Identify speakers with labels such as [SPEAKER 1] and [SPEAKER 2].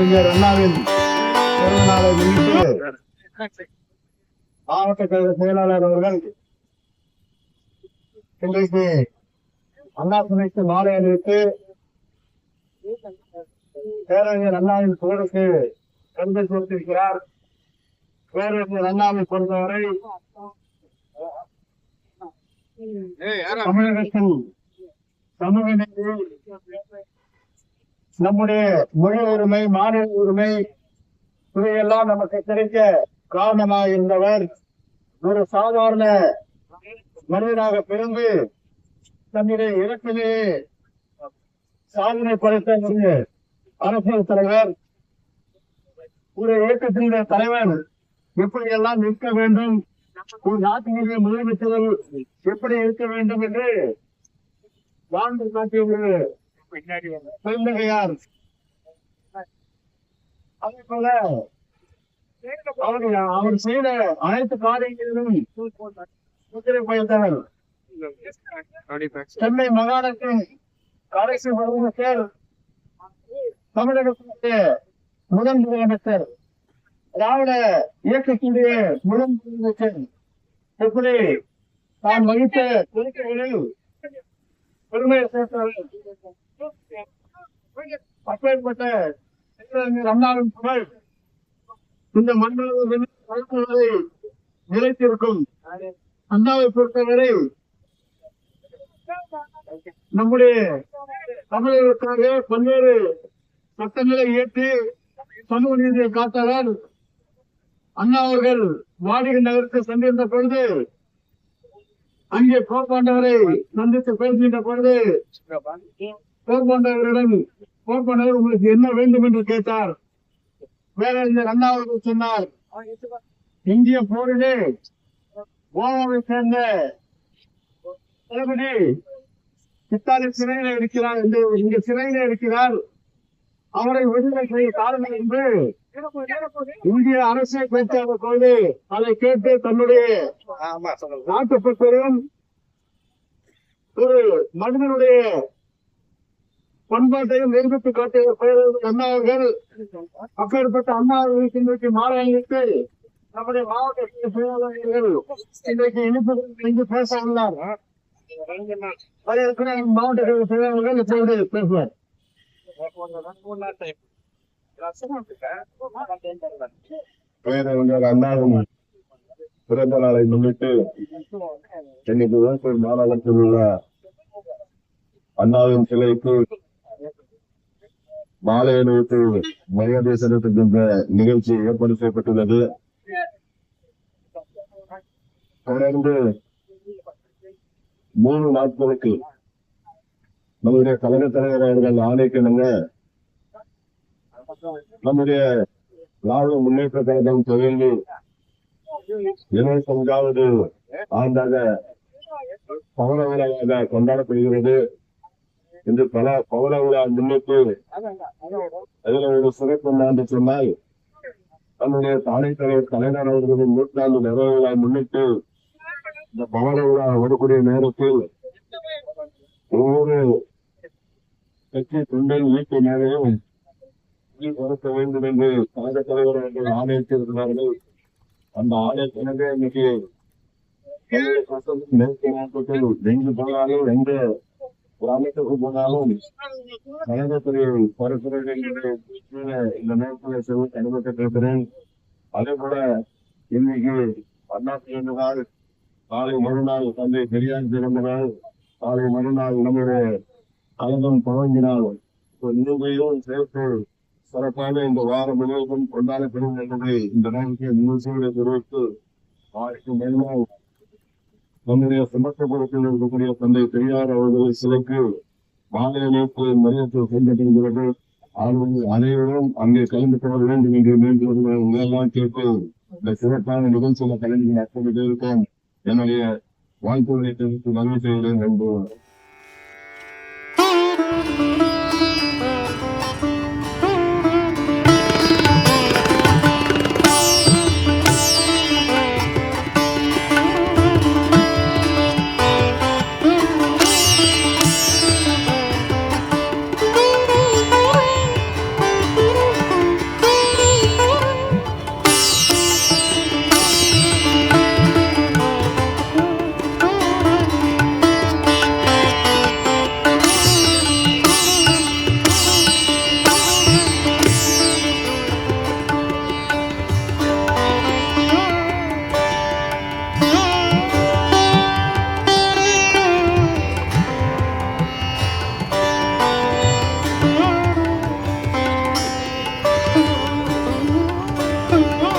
[SPEAKER 1] பேரறிஞர் அண்ணாவின் மாவட்ட செயலாளர் அவர்கள் இன்றைக்கு அண்ணா சிலைக்கு மாலை அணிவித்து பேரறிஞர் அண்ணாவின் புகழுக்கு கண்டு கொடுத்திருக்கிறார் பேரறிஞர் அண்ணாவை பொறுத்தவரை தமிழகத்தின் சமூக நீதி நம்முடைய மொழி உரிமை மாநில உரிமை இவையெல்லாம் நமக்கு தெரிஞ்ச காரணமாக இருந்தவர் ஒரு சாதாரண மனிதனாக பிறந்து தன்னுடைய இலக்கிலே சாதனை படைத்த ஒரு அரசியல் தலைவர் ஒரு இயக்கத்தினுடைய தலைவர் எப்படியெல்லாம் நிற்க வேண்டும் ஒரு நாட்டினுடைய முதலமைச்சர்கள் எப்படி இருக்க வேண்டும் என்று வாழ்ந்து காட்டிய ஒரு பெருந்தகையார் அதே போல அவர் செய்த அனைத்து காரியங்களிலும் முத்திரை பயந்தவர் சென்னை மாகாணத்தின் கடைசி முதலமைச்சர் தமிழகத்திற்கு முதல் முதலமைச்சர் திராவிட இயக்கத்தினுடைய முதல் முதலமைச்சர் எப்படி தான் வகித்த கொள்கைகளில் பெருமையை சேர்த்தவர் நிலைத்திருக்கும் அண்ணாவை பொறுத்தவரை நம்முடைய தமிழர்களுக்காக பல்வேறு சட்டங்களை ஏற்றி சமூக நீதியை காத்தவர் அண்ணா அவர்கள் வாடிகை நகருக்கு சென்றிருந்த பொழுது அங்கே கோப்பாண்டவரை சந்தித்து பேசுகின்ற பொழுது போப்பாண்டவரிடம் போர்பனர் உங்களுக்கு என்ன வேண்டும் என்று கேட்டார் வேலறிஞர் அண்ணா அவர்கள் சொன்னார் இந்திய போரிலே கோவாவை சேர்ந்த தளபதி இத்தாலி சிறையில இருக்கிறார் என்று இங்க சிறையில இருக்கிறார் அவரை விடுதலை செய்ய காரணம் என்று இந்திய அரசை பேச்சாளர் போது அதை கேட்டு தன்னுடைய நாட்டுப்பட்டரும் ஒரு மனிதனுடைய பண்பாட்டையும் நிரூபித்து காட்டிய பெயர் அண்ணாவர்கள் அப்பேற்பட்ட அண்ணாவர்களுக்கு இன்றைக்கு மாறாயணிக்கு நம்முடைய மாவட்ட செயலாளர்கள் இன்றைக்கு இனிப்பு இங்கு பேச உள்ளார் மாவட்ட மாநகரத்தில்
[SPEAKER 2] உள்ள அண்ணாவின் சிலைக்கு மாலை அணிவித்து மரியாதை செலுத்துகின்ற நிகழ்ச்சி ஏற்பாடு செய்யப்பட்டுள்ளது தொடர்ந்து மூணு நாட்களுக்கு நம்முடைய கழக தலைவர் அவர்கள் ஆணைக்கிணங்க நம்முடைய திராவிட முன்னேற்ற கழகம் தொழில் இருபத்தி ஒன்றாவது ஆண்டாக விழாவாக கொண்டாடப்படுகிறது என்று பல பௌர முன்னிட்டு அதுல ஒரு சிறப்பு என்று சொன்னால் நம்முடைய தானை தலைவர் தலைவர் அவர்களின் நூற்றாண்டு நிறைவு முன்னிட்டு இந்த பவனங்களாக வரக்கூடிய நேரத்தில் ஒவ்வொரு கட்சி தொண்டில் வீட்டு நேரையும் கொடுக்க வேண்டும் என்று கழக தலைவர் அவர்கள் ஆணையிட்டிருந்தார்கள் அந்த ஆணையத்தினரே இன்னைக்கு மேற்கு மாவட்டத்தில் எங்கு போனாலும் எந்த கிராமத்துக்கு போனாலும் கலகத்துறை பரப்புரைகளுடைய இந்த நேரத்தில் செல்ல கடுமைப்பட்டிருக்கிறேன் அதே போல இன்னைக்கு பன்னாட்டு இரண்டு நாள் காலை மறுநாள் தந்தை பெரியார் பிறந்த நாள் காலை மறுநாள் நம்முடைய கலகம் துவங்கினால் இன்னும் சேர்த்து சிறப்பான இந்த வாரம் முழுவதும் கொண்டாடப்படும் என்பதை இந்த நேரத்தில் முழுசோடு தெரிவித்து அவருக்கு மேலும் நம்முடைய சமஸ்தபுரத்தில் இருக்கக்கூடிய தந்தை பெரியார் அவர்களை சிலைக்கு மாலையமைப்பு மரியத்தில் செய்யப்படுகிறது அவர்கள் அனைவரும் அங்கே கலந்து கொள்ள வேண்டும் என்று மீண்டும் உங்களெல்லாம் கேட்டு இந்த சிறப்பான நிகழ்ச்சியில் கலந்து அப்படி பேருக்கும் என்னுடைய வாழ்த்துக்களை தெரிவித்து மகிழ்ச்சி என்று Oh.